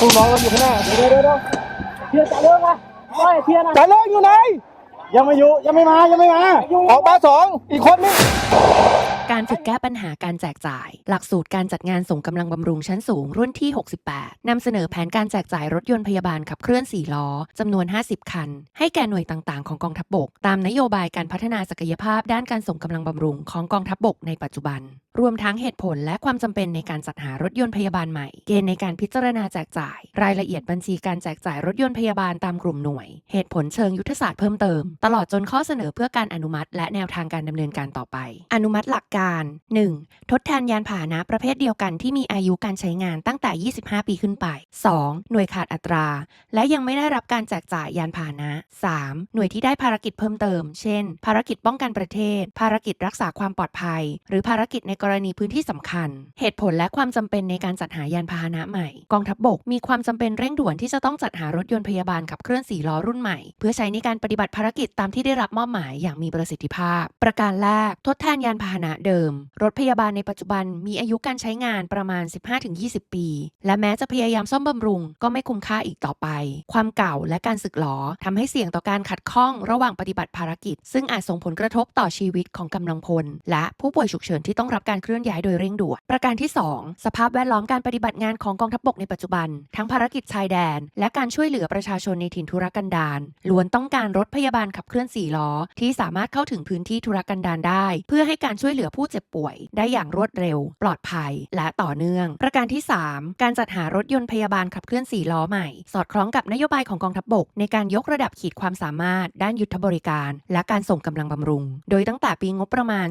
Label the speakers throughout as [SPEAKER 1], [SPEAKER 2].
[SPEAKER 1] ลูกน้องเราอยู่ข้างหน้า
[SPEAKER 2] เดี๋ยวเดี๋ยวเดี๋ยวเทียนจ่าเลิกอะโอ้ยเทียนอะ
[SPEAKER 1] จ่าเลิกอยู่ไหน ยังไม่อยู่ยังไม่มายังไม่มา ออกมาสองอีกคนนึง
[SPEAKER 3] การฝึกแก้ปัญหาการแจกจ่าย หลักสูตรการจัดงานส่งกำลังบำรุงชั้นสูงรุ่นที่ 68 นำเสนอแผนการแจกจ่ายรถยนต์พยาบาลขับเคลื่อน 4 ล้อ จำนวน 50 คัน ให้แก่หน่วยต่างๆ ของกองทัพบกตามนโยบายการพัฒนาศักยภาพด้านการส่งกำลังบำรุงของกองทัพบกในปัจจุบันรวมทั้งเหตุผลและความจำเป็นในการจัดหารถยนต์พยาบาลใหม่ เกณฑ์ในการพิจารณาแจกจ่าย รายละเอียดบัญชีการแจกจ่ายรถยนต์พยาบาลตามกลุ่มหน่วย เหตุผลเชิงยุทธศาสตร์เพิ่มเติม ตลอดจนข้อเสนอเพื่อการอนุมัติ และแนวทางการดำเนินการต่อไป อนุมัติหลักการ 1. ทดแทนยานพาหนะประเภทเดียวกันที่มีอายุการใช้งานตั้งแต่ 25 ปีขึ้นไป 2. หน่วยขาดอัตรา และยังไม่ได้รับการแจกจ่ายยานพาหนะ 3. หน่วยที่ได้ภารกิจเพิ่มเติม เช่น ภารกิจป้องกันประเทศ ภารกิจรักษาความปลอดภัย หรือภารกิจในกรณีพื้นที่สำคัญ เหตุผลและความจำเป็นในการจัดหายานพาหนะใหม่ กองทัพบกมีความจำเป็นเร่งด่วนที่จะต้องจัดหารถยนต์พยาบาลขับเคลื่อน4ล้อรุ่นใหม่ เพื่อใช้ในการปฏิบัติภารกิจตามที่ได้รับมอบหมายอย่างมีประสิทธิภาพ ประการแรกทดแทนยานพาหนะเดิม รถพยาบาลในปัจจุบันมีอายุการใช้งานประมาณ 15-20 ปี และแม้จะพยายามซ่อมบำรุง ก็ไม่คุ้มค่าอีกต่อไป ความเก่าและการสึกหรอทำให้เสี่ยงต่อการขัดข้องระหว่างปฏิบัติภารกิจ ซึ่งอาจส่งผลกระทบต่อชีวิตของกำลังพล และผู้ป่วยฉุกเฉินที่ต้องรับการเคลื่อนย้ายโดยเร่งด่วน ประการที่ 2 สภาพแวดล้อมการปฏิบัติงานของกองทัพบกในปัจจุบัน ทั้งภารกิจชายแดน และการช่วยเหลือประชาชนในถิ่นทุรกันดารล้วนต้องการรถพยาบาลขับเคลื่อน4ล้อ ที่สามารถเข้าถึงพื้นที่ทุรกันดารได้ เพื่อให้การช่วยเหลือผู้เจ็บป่วย ได้อย่างรวดเร็ว ปลอดภัย และต่อเนื่อง ประการที่ 3 การจัดหารถยนต์พยาบาลขับเคลื่อน4ล้อใหม่ สอดคล้องกับนโยบายของกองทัพบก ในการยกระดับขีดความสามารถ ด้านยุทธบริการ และการส่งกำลังบำรุง โดยตั้งแต่ปีงบประมาณ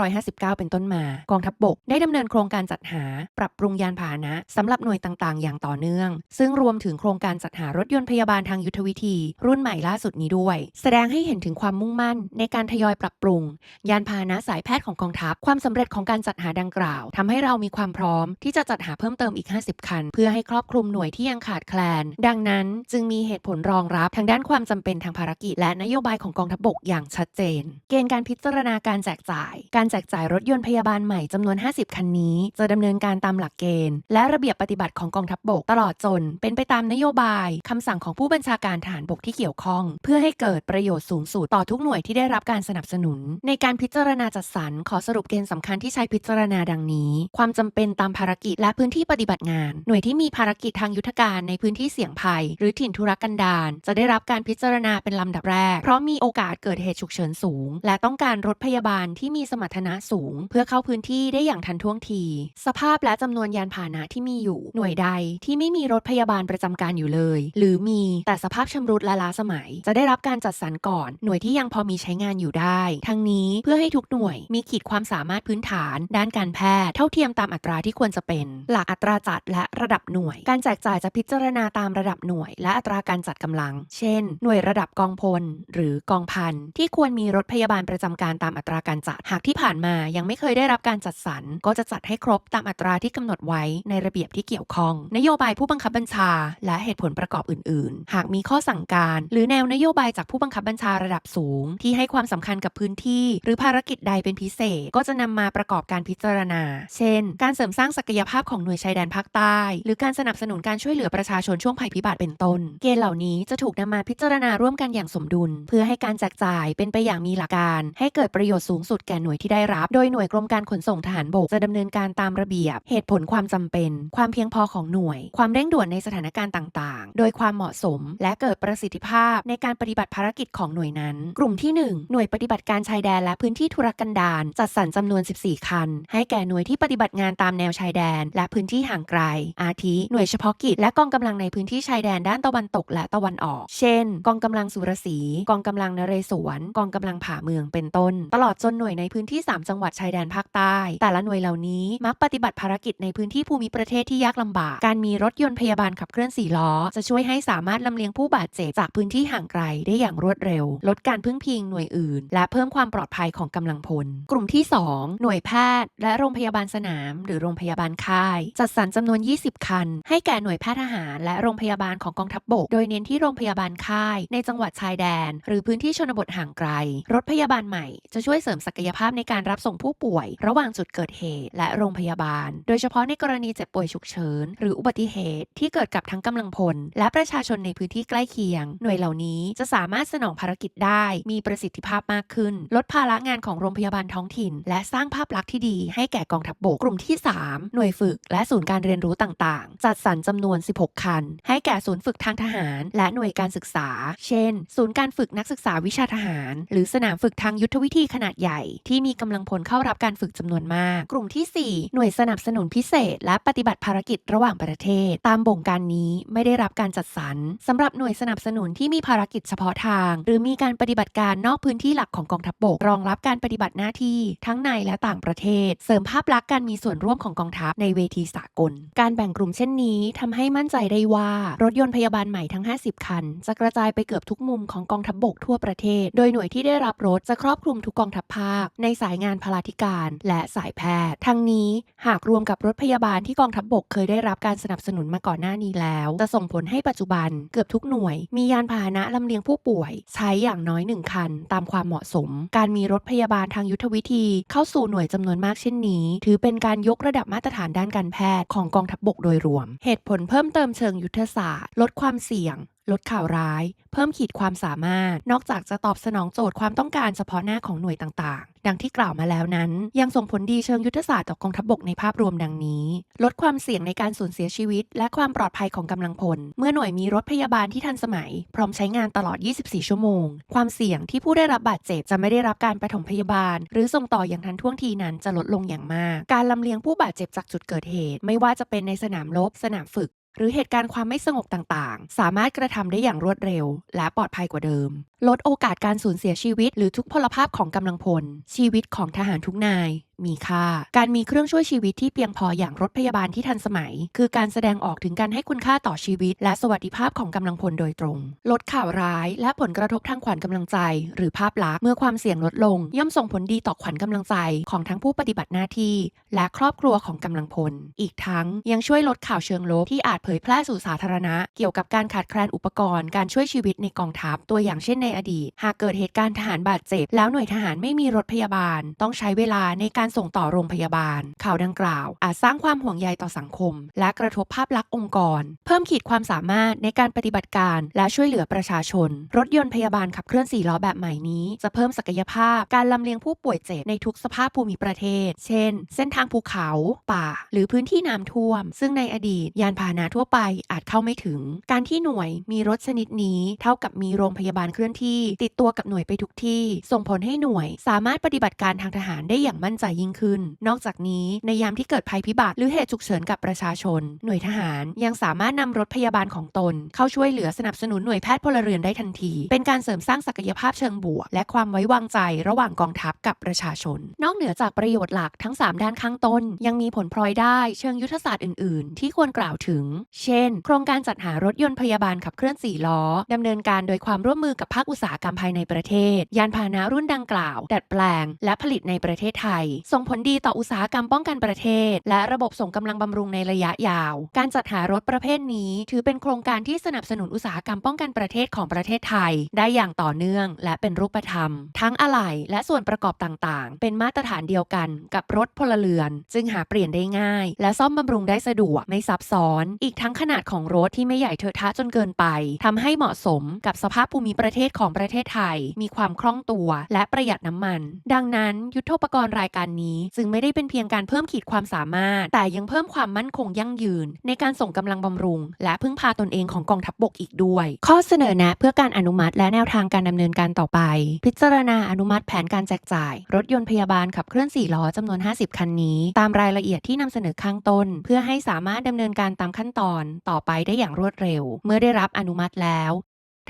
[SPEAKER 3] 2559 เป็นต้นมากองทัพบกได้ดำเนินโครงการจัดหา ปรับปรุงยานพาหนะสำหรับหน่วยต่างๆ อย่างต่อเนื่อง ซึ่งรวมถึงโครงการจัดหารถยนต์พยาบาลทางยุทธวิธี รุ่นใหม่ล่าสุดนี้ด้วย แสดงให้เห็นถึงความมุ่งมั่น ในการทยอยปรับปรุง ยานพาหนะสายแพทย์ของกองทัพ ความสำเร็จของการจัดหาดังกล่าวทำให้เรามีความพร้อม ที่จะจัดหาเพิ่มเติมอีก 50 คัน เพื่อให้ครอบคลุมหน่วยที่ยังขาดแคลน ดังนั้นจึงมีเหตุผลรองรับทางด้านความจำเป็นทางภารกิจ และนโยบายของกองทัพบกอย่างชัดเจน เกณฑ์การพิจารณาการแจกจ่าย การแจกจ่ายรถยนต์พยาบาลใหม่จำนวน 50 คันนี้ จะดำเนินการตามหลักเกณฑ์ และระเบียบปฏิบัติของกองทัพบกตลอดจน เป็นไปตามนโยบายคำสั่งของผู้บัญชาการทหารบกที่เกี่ยวข้อง เพื่อให้เกิดประโยชน์สูงสุดต่อทุกหน่วยที่ได้รับการสนับสนุน ในการพิจารณาจัดสรรขอสรุปเกณฑ์สำคัญที่ใช้พิจารณาดังนี้ ความจำเป็นตามภารกิจและพื้นที่ปฏิบัติงาน หน่วยที่มีภารกิจทางยุทธการในพื้นที่เสี่ยงภัย หรือถิ่นทุรกันดารจะได้รับการพิจารณาเป็นลำดับแรก เพราะมีโอกาสเกิดเหตุฉุกเฉินสูง และต้องการรถพยาบาลที่มีสมรรถนะสูง เพื่อเข้าพื้นที่ได้อย่างทันท่วงที สภาพและจำนวนยานพาหนะที่มีอยู่หน่วยใดที่ไม่มีรถพยาบาลประจำการอยู่เลย หรือมีแต่สภาพชำรุดและล้าสมัย จะได้รับการจัดสรรก่อนหน่วยที่ยังพอมีใช้งานอยู่ได้ ทั้งนี้เพื่อให้ทุกหน่วยมีขีดความสามารถพื้นฐาน ด้านการแพทย์ เท่าเทียมตามอัตราที่ควรจะเป็น หลักอัตราจัดและระดับหน่วย การแจกจ่ายจะพิจารณาตามระดับหน่วย และอัตราการจัดกำลัง เช่น หน่วยระดับกองพล หรือกองพันที่ควรมีรถพยาบาลประจำการตามอัตราการจัดหากที่ผ่านมายังไม่เคยได้รับการจัดสรรก็จะจัดให้ครบตามอัตราที่กำหนดไว้ในระเบียบที่เกี่ยวข้อง นโยบายผู้บังคับบัญชา และเหตุผลประกอบอื่น ๆ หากมีข้อสั่งการ หรือแนวนโยบายจากผู้บังคับบัญชาระดับสูง ที่ให้ความสำคัญกับพื้นที่ หรือภารกิจใดเป็นพิเศษ ก็จะนำมาประกอบการพิจารณา เช่น การเสริมสร้างศักยภาพของหน่วยชายแดนภาคใต้ หรือการสนับสนุนการช่วยเหลือประชาชนช่วงภัยพิบัติเป็นต้น เกณฑ์เหล่านี้จะถูกนำมาพิจารณาร่วมกันอย่างสมดุล เพื่อให้การแจกจ่ายเป็นไปอย่างมีหลักการ ให้เกิดประโยชน์สูงสุดแก่หน่วยที่ได้รับ โดยหน่วยกรมการขนนส่งทหารบกจะดำเนินการตามระเบียบ เหตุผลความจำเป็น ความเพียงพอของหน่วย ความเร่งด่วนในสถานการณ์ต่าง ๆ โดยความเหมาะสม และเกิดประสิทธิภาพในการปฏิบัติภารกิจของหน่วยนั้น กลุ่มที่ 1 หน่วยปฏิบัติการชายแดนและพื้นที่ธุรกันดารจัดสรรจำนวน 14 คัน ให้แก่หน่วยที่ปฏิบัติงานตามแนวชายแดน และพื้นที่ห่างไกล อาทิหน่วยเฉพาะกิจและกองกำลังในพื้นที่ชายแดนด้านตะวันตกและตะวันออก เช่น กองกำลังสุรศรีกองกำลังนเรศวร กองกำลังผาเมืองเป็นต้น ตลอดจนหน่วยในพื้นที่ 3 จังหวัดชายแดนภาคใต้แต่ละหน่วยเหล่านี้มักปฏิบัติภารกิจในพื้นที่ภูมิประเทศที่ยากลำบาก การมีรถยนต์พยาบาลขับเคลื่อนสี่ล้อ จะช่วยให้สามารถลำเลียงผู้บาดเจ็บจากพื้นที่ห่างไกลได้อย่างรวดเร็ว ลดการพึ่งพิงหน่วยอื่น และเพิ่มความปลอดภัยของกำลังพล กลุ่มที่ 2 หน่วยแพทย์ และโรงพยาบาลสนาม หรือโรงพยาบาลค่าย จัดสรรจำนวน 20 คัน ให้แก่หน่วยแพทย์ทหาร และโรงพยาบาลของกองทัพบก โดยเน้นที่โรงพยาบาลค่าย ในจังหวัดชายแดน หรือพื้นที่ชนบทห่างไกล รถพยาบาลใหม่จะช่วยเสริมศักยภาพในการรับส่งผู้ป่วยระหว่างจุดเกิดเหตุและโรงพยาบาล โดยเฉพาะในกรณีเจ็บป่วยฉุกเฉิน หรืออุบัติเหตุที่เกิดกับทั้งกำลังพล และประชาชนในพื้นที่ใกล้เคียง หน่วยเหล่านี้จะสามารถสนองภารกิจได้ มีประสิทธิภาพมากขึ้น ลดภาระงานของโรงพยาบาลท้องถิ่น และสร้างภาพลักษณ์ที่ดีให้แก่กองทัพบกกลุ่มที่ 3 หน่วยฝึก และศูนย์การเรียนรู้ต่างๆ จัดสรรจำนวน 16 คัน ให้แก่ศูนย์ฝึกทางทหาร และหน่วยการศึกษา เช่น ศูนย์การฝึกนักศึกษาวิชาทหาร หรือสนามฝึกทางยุทธวิธีขนาดใหญ่ ที่มีกำลังพลเข้ารับการฝึกจำนวนมาก กลุ่มทีสี่ 4 หน่วยสนับสนุนพิเศษ และปฏิบัติภารกิจระหว่างประเทศ ตามบ่งการนี้ไม่ได้รับการจัดสรรสำหรับหน่วยสนับสนุนที่มีภารกิจเฉพาะทาง หรือมีการปฏิบัติการนอกพื้นที่หลักของกองทัพบกรองรับการปฏิบัติหน้าที่ทั้งในและต่างประเทศ เสริมภาพลักษณ์การมีส่วนร่วมของกองทัพในเวทีสากล การแบ่งกลุ่มเช่นนี้ทำให้มั่นใจได้ว่า รถยนต์พยาบาลใหม่ทั้ง 50 คัน จะกระจายไปเกือบทุกมุมของกองทัพบกทั่วประเทศ โดยหน่วยที่ได้รับรถจะครอบคลุมทุกกองทัพภาค ในสายงานพลาธิการและสายแพทย์ ทั้งนี้หากรวมกับรถพยาบาลที่กองทัพบกเคยได้รับการสนับสนุนมาก่อนหน้านี้แล้ว จะส่งผลให้ปัจจุบันเกือบทุกหน่วย มียานพาหนะลำเลียงผู้ป่วย ใช้อย่างน้อยหนึ่งคัน ตามความเหมาะสม การมีรถพยาบาลทางยุทธวิธี เข้าสู่หน่วยจำนวนมากเช่นนี้ ถือเป็นการยกระดับมาตรฐานด้านการแพทย์ของกองทัพบกโดยรวม เหตุผลเพิ่มเติมเชิงยุทธศาสตร์ ลดความเสี่ยง ลดข่าวร้าย เพิ่มขีดความสามารถ นอกจากจะตอบสนองโจทย์ความต้องการเฉพาะหน้าของหน่วยต่างๆ ดังที่กล่าวมาแล้วนั้น ยังส่งผลดีเชิงยุทธศาสตร์ต่อกองทัพบกในภาพรวมดังนี้ ลดความเสี่ยงในการสูญเสียชีวิต และความปลอดภัยของกำลังพล เมื่อหน่วยมีรถพยาบาลที่ทันสมัย พร้อมใช้งานตลอด 24 ชั่วโมง ความเสี่ยงที่ผู้ได้รับบาดเจ็บจะไม่ได้รับการปฐมพยาบาล หรือส่งต่ออย่างทันท่วงทีนั้นจะลดลงอย่างมาก การลำเลียงผู้บาดเจ็บจากจุดเกิดเหตุ ไม่ว่าจะเป็นในสนามรบสนามฝึก หรือเหตุการณ์ความไม่สงบต่างๆ สามารถกระทำได้อย่างรวดเร็ว และปลอดภัยกว่าเดิม ลดโอกาสการสูญเสียชีวิต หรือทุกพลภาพของกำลังพล ชีวิตของทหารทุกนายมีค่า การมีเครื่องช่วยชีวิตที่เพียงพออย่างรถพยาบาลที่ทันสมัย คือการแสดงออกถึงการให้คุณค่าต่อชีวิต และสวัสดิภาพของกำลังพลโดยตรง ลดข่าวร้าย และผลกระทบทางขวัญกำลังใจ หรือภาพลักษณ์เมื่อความเสี่ยงลดลง ย่อมส่งผลดีต่อขวัญกำลังใจของทั้งผู้ปฏิบัติหน้าที่ และครอบครัวของกำลังพล อีกทั้งยังช่วยลดข่าวเชิงลบที่อาจเผยแพร่สู่สาธารณะ เกี่ยวกับการขาดแคลนอุปกรณ์การช่วยชีวิตในกองทัพตัวอย่างเช่นในอดีต หากเกิดเหตุการณ์ทหารบาดเจ็บ แล้วหน่วยทหารไม่มีรถพยาบาล ต้องใช้เวลาในการส่งต่อโรงพยาบาล ข่าวดังกล่าว อาจสร้างความห่วงใยต่อสังคม และกระทบภาพลักษณ์องค์กร เพิ่มขีดความสามารถในการปฏิบัติการและช่วยเหลือประชาชน รถยนต์พยาบาลขับเคลื่อนสี่ล้อแบบใหม่นี้ จะเพิ่มศักยภาพการลำเลียงผู้ป่วยเจ็บในทุกสภาพภูมิประเทศ เช่น เส้นทางภูเขา ป่า หรือพื้นที่น้ำท่วม ซึ่งในอดีต ยานพาหนะทั่วไปอาจเข้าไม่ถึง การที่หน่วยมีรถชนิดนี้ เท่ากับมีโรงพยาบาลเคลื่อนที่ติดตัวกับหน่วยไปทุกที่ ส่งผลให้หน่วยสามารถปฏิบัติการทางทหารได้อย่างมั่นใจยิ่งขึ้น นอกจากนี้ในยามที่เกิดภัยพิบัติหรือเหตุฉุกเฉินกับประชาชน หน่วยทหารยังสามารถนำรถพยาบาลของตน เข้าช่วยเหลือสนับสนุนหน่วยแพทย์พลเรือนได้ทันที เป็นการเสริมสร้างศักยภาพเชิงบวก และความไว้วางใจระหว่างกองทัพกับประชาชน นอกเหนือจากประโยชน์หลักทั้ง 3 ด้านข้างต้น ยังมีผลพลอยได้เชิงยุทธศาสตร์อื่น ๆ ที่ควรกล่าวถึง เช่น โครงการจัดหารถยนต์พยาบาลขับเคลื่อน4ล้อดำเนินการโดยความร่วมมือกับภาคอุตสาหกรรมภายในประเทศ ยานพาหนะรุ่นดังกล่าว ดัดแปลง และผลิตในประเทศไทย ส่งผลดีต่ออุตสาหกรรมป้องกันประเทศ และระบบส่งกำลังบำรุงในระยะยาว การจัดหารถประเภทนี้ ถือเป็นโครงการที่สนับสนุนอุตสาหกรรมป้องกันประเทศของประเทศไทย ได้อย่างต่อเนื่อง และเป็นรูปธรรม ทั้งอะไหล่และส่วนประกอบต่างๆ เป็นมาตรฐานเดียวกันกับรถพลเรือน จึงหาเปลี่ยนได้ง่าย และซ่อมบำรุงได้สะดวกไม่ซับซ้อน อีกทั้งขนาดของรถที่ไม่ใหญ่เทอะทะจนเกินไปทำให้เหมาะสมกับสภาพภูมิประเทศของประเทศไทย มีความคล่องตัว และประหยัดน้ำมัน ดังนั้นยุทธปกรณ์รายการนี้ จึงไม่ได้เป็นเพียงการเพิ่มขีดความสามารถ แต่ยังเพิ่มความมั่นคงยั่งยืน ในการส่งกำลังบำรุง และพึ่งพาตนเองของกองทัพบบกอีกด้วย ข้อเสนอแนะเพื่อการอนุมัติและแนวทางการดำเนินการต่อไป พิจารณาอนุมัติแผนการแจกจ่าย รถยนต์พยาบาลขับเคลื่อน4ล้อจำนวน 50 คันนี้ ตามรายละเอียดที่นำเสนอข้างต้น เพื่อให้สามารถดำเนินการตามขั้นตอนต่อไปได้อย่างรวดเร็ว เมื่อได้รับอนุมัติแล้ว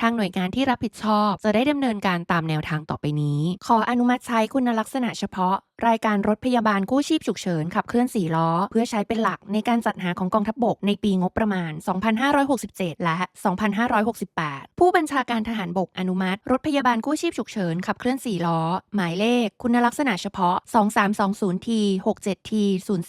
[SPEAKER 3] ทางหน่วยงานที่รับผิดชอบจะได้ดำเนินการตามแนวทางต่อไปนี้ ขออนุมัติใช้คุณลักษณะเฉพาะรายการรถพยาบาลกู้ชีพฉุกเฉินขับเคลื่อน 4 ล้อ เพื่อใช้เป็นหลักในการจัดหาของกองทัพบกในปีงบประมาณ 2567 และ 2568 ผู้บัญชาการทหารบกอนุมัติ รถพยาบาลกู้ชีพฉุกเฉินขับเคลื่อน 4 ล้อ หมายเลข คุณลักษณะเฉพาะ 2320T 67T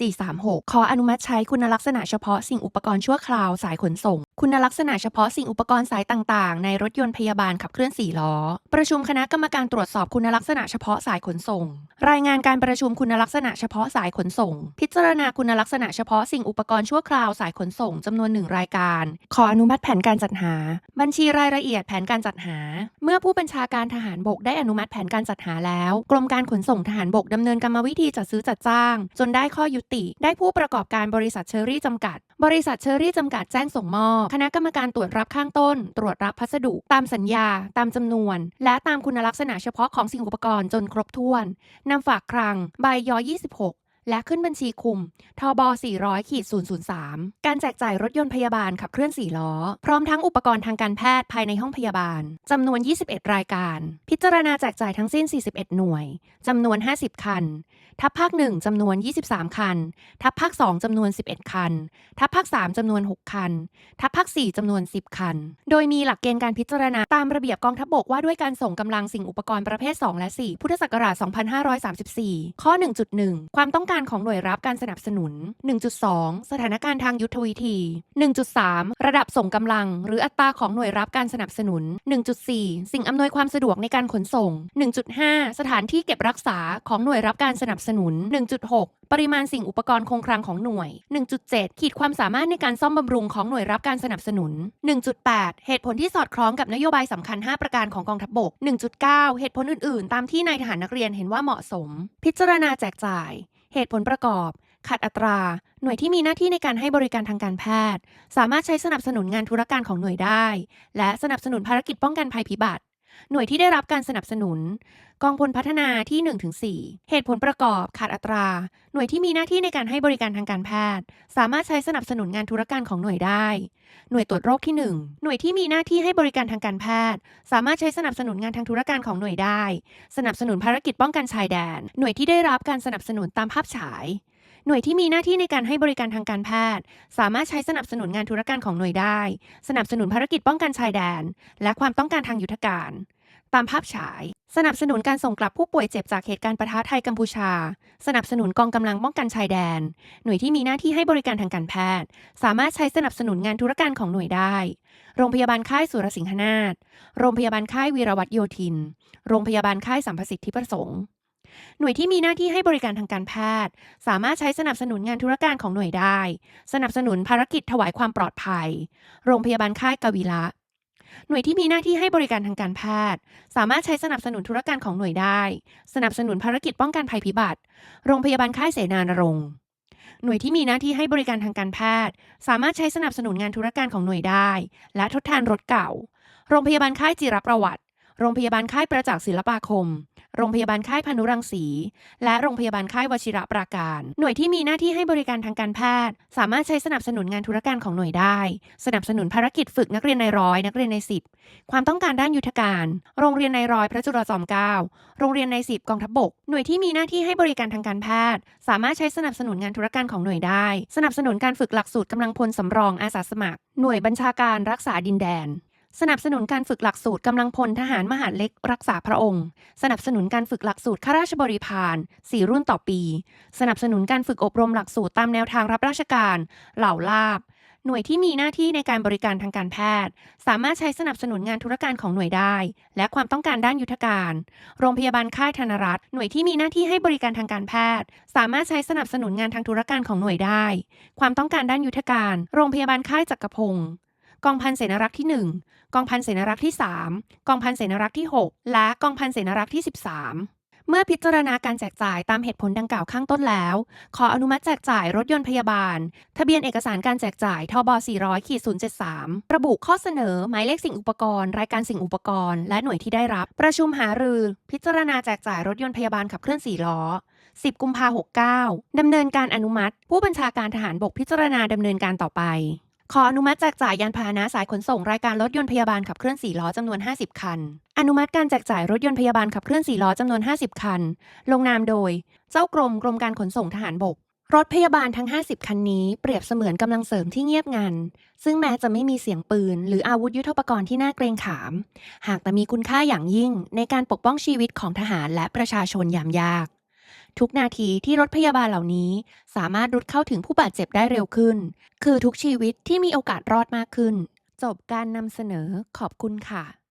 [SPEAKER 3] 0436 ขออนุมัติใช้คุณลักษณะเฉพาะสิ่งอุปกรณ์ชั่วคราวสายขนส่ง คุณลักษณะเฉพาะสิ่งอุปกรณ์สายต่าง ๆ ในรถยนต์พยาบาลขับเคลื่อน 4 ล้อ ประชุมคณะกรรมการตรวจสอบคุณลักษณะเฉพาะสายขนส่ง รายงานการประชุมคุณลักษณะเฉพาะสายขนส่ง พิจารณาคุณลักษณะเฉพาะสิ่งอุปกรณ์ชั่วคราวสายขนส่งจำนวนหนึ่งรายการ ขออนุมัติแผนการจัดหา บัญชีรายละเอียดแผนการจัดหา เมื่อผู้บัญชาการทหารบกได้อนุมัติแผนการจัดหาแล้ว กรมการขนส่งทหารบกดำเนินกรรมวิธีจัดซื้อจัดจ้าง จนได้ข้อยุติ ได้ผู้ประกอบการบริษัทเชอรี่จำกัด บริษัทเชอรี่จำกัดแจ้งส่งมอบ คณะกรรมการตรวจรับข้างต้น ตรวจรับพัสดุ ตามสัญญา ตามจำนวน และตามคุณลักษณะเฉพาะของสิ่งอุปกรณ์จนครบถ้วนนำฝากครังใบยอ26 และขึ้นบัญชีคุมทบ400ขีด003 การแจกจ่ายรถยนต์พยาบาลขับเคลื่อน4ล้อ พร้อมทั้งอุปกรณ์ทางการแพทย์ภายในห้องพยาบาลจำนวน 21 รายการ พิจารณาแจกจ่ายทั้งสิ้น 41 หน่วยจำนวน 50 คัน ทัพภาค 1จำนวน 23 คัน ทัพภาค 2จำนวน 11 คัน ทัพภาค 3จำนวน 6 คัน ทัพภาค 4จำนวน 10 คัน โดยมีหลักเกณฑ์การพิจารณาตามระเบียบกองทัพบกว่าด้วยการส่งกำลังสิ่งอุปกรณ์ประเภท 2 และ 4 พุทธศักราช 2534 ข้อ 1.1 ความต้องการการของหน่วยรับการสนับสนุน 1.2 สถานการณ์ทางยุทธวิธี 1.3 ระดับส่งกำลัง หรืออัตราของหน่วยรับการสนับสนุน 1.4 สิ่งอำนวยความสะดวกในการขนส่ง 1.5 สถานที่เก็บรักษาของหน่วยรับการสนับสนุน 1.6ปริมาณสิ่งอุปกรณ์คงคลังของหน่วย 1.7 ขีดความสามารถในการซ่อมบำรุงของหน่วยรับการสนับสนุน 1.8 เหตุผลที่สอดคล้องกับนโยบายสำคัญ 5 ประการของกองทัพบก 1.9 เหตุผลอื่น ๆ ตามที่นายทหารนักเรียนเห็นว่าเหมาะสม พิจารณาแจกจ่าย เหตุผลประกอบขัดอัตรา หน่วยที่มีหน้าที่ในการให้บริการทางการแพทย์ สามารถใช้สนับสนุนงานธุรการของหน่วยได้ และสนับสนุนภารกิจป้องกันภัยพิบัติ หน่วยที่ได้รับการสนับสนุน กองพลพัฒนาที่ 1-4 เหตุผลประกอบขาดอัตรา หน่วยที่มีหน้าที่ในการให้บริการทางการแพทย์ สามารถใช้สนับสนุนงานธุรการของหน่วยได้ หน่วยตรวจโรคที่ 1 หน่วยที่มีหน้าที่ให้บริการทางการแพทย์ สามารถใช้สนับสนุนงานทางธุรการของหน่วยได้ สนับสนุนภารกิจป้องกันชายแดน หน่วยที่ได้รับการสนับสนุนตามภาพฉาย หน่วยที่มีหน้าที่ในการให้บริการทางการแพทย์ สามารถใช้สนับสนุนงานธุรการของหน่วยได้ สนับสนุนภารกิจป้องกันชายแดน และความต้องการทางยุทธการ ตามภาพฉาย สนับสนุนการส่งกลับผู้ป่วยเจ็บจากเหตุการณ์ปะทะไทยกัมพูชา สนับสนุนกองกำลังป้องกันชายแดน หน่วยที่มีหน้าที่ให้บริการทางการแพทย์ สามารถใช้สนับสนุนงานธุรการของหน่วยได้ โรงพยาบาลค่ายสุรสิงหนาถโรงพยาบาลค่ายวีรวัตโยธิน โรงพยาบาลค่ายสัมประสิทธิประสงค์ หน่วยที่มีหน้าที่ให้บริการทางการแพทย์ สามารถใช้สนับสนุนงานธุรการของหน่วยได้ สนับสนุนภารกิจถวายความปลอดภัย โรงพยาบาลค่ายกวีละหน่วยที่มีหน้าที่ให้บริการทางการแพทย์ สามารถใช้สนับสนุนธุรการของหน่วยได้ สนับสนุนภารกิจป้องกันภัยพิบัติ โรงพยาบาลค่ายเสนานรงค์หน่วยที่มีหน้าที่ให้บริการทางการแพทย์ สามารถใช้สนับสนุนงานธุรการของหน่วยได้ และทดแทนรถเก่า โรงพยาบาลค่ายจิรประวัติ โรงพยาบาลค่ายประจักษ์ศิลปาคม โรงพยาบาลค่ายพานุรังสี และโรงพยาบาลค่ายวชิระปราการ หน่วยที่มีหน้าที่ให้บริการทางการแพทย์ สามารถใช้สนับสนุนงานธุรการของหน่วยได้ สนับสนุนภารกิจฝึกนักเรียนในร้อย นักเรียนในสิบความต้องการด้านยุทธการ โรงเรียนในร้อยพระจุลจอมเกล้าโรงเรียนในสิบกองทัพบกหน่วยที่มีหน้าที่ให้บริการทางการแพทย์ สามารถใช้สนับสนุนงานธุรการของหน่วยได้ สนับสนุนการฝึกหลักสูตรกำลังพลสำรองอาสาสมัคร หน่วยบัญชาการรักษาดินแดน สนับสนุนการฝึกหลักสูตรกำลังพลทหารมหาดเล็กรักษาพระองค์ สนับสนุนการฝึกหลักสูตรข้าราชบริพาร4รุ่นต่อปี สนับสนุนการฝึกอบรมหลักสูตรตามแนวทางรับราชการ เหล่าลาบ หน่วยที่มีหน้าที่ในการบริการทางการแพทย์ สามารถใช้สนับสนุนงานธุรการของหน่วยได้ และความต้องการด้านยุทธการ โรงพยาบาลค่ายธนรัตน์หน่วยที่มีหน้าที่ให้บริการทางการแพทย์ สามารถใช้สนับสนุนงานทางธุรการของหน่วยได้ ความต้องการด้านยุทธการ โรงพยาบาลค่ายจักรพงศ์ กองพันเสนารักษ์ที่ 1 กองพันเสนารักษ์ที่ 3 กองพันเสนารักษ์ที่ 6 และกองพันเสนารักษ์ที่ 13เมื่อพิจารณาการแจกจ่ายตามเหตุผลดังกล่าวข้างต้นแล้ว ขออนุมัติแจกจ่ายรถยนต์พยาบาล ทะเบียนเอกสารการแจกจ่ายทบ 400ขีด073 ระบุข้อเสนอ หมายเลขสิ่งอุปกรณ์ รายการสิ่งอุปกรณ์ และหน่วยที่ได้รับ ประชุมหารือ พิจารณาแจกจ่ายรถยนต์พยาบาลขับเคลื่อน4ล้อ 10 กุมภา69ดำเนินการอนุมัติ ผู้บัญชาการทหารบกพิจารณาดำเนินการต่อไป ขออนุมัติแจกจ่ายยานพาหนะสายขนส่งรายการรถยนต์พยาบาลขับเคลื่อน 4 ล้อจำนวน 50 คัน อนุมัติการแจกจ่ายรถยนต์พยาบาลขับเคลื่อน 4 ล้อจำนวน 50 คัน ลงนามโดย เจ้ากรมกรมการขนส่งทหารบก รถพยาบาลทั้ง 50 คันนี้เปรียบเสมือนกำลังเสริมที่เงียบงัน ซึ่งแม้จะไม่มีเสียงปืน หรืออาวุธยุทโธปกรณ์ที่น่าเกรงขาม หากแต่มีคุณค่าอย่างยิ่งในการปกป้องชีวิตของทหารและประชาชนยามยาก ทุกนาทีที่รถพยาบาลเหล่านี้ สามารถรุดเข้าถึงผู้บาดเจ็บได้เร็วขึ้น คือทุกชีวิตที่มีโอกาสรอดมากขึ้น จบการนำเสนอขอบคุณค่ะ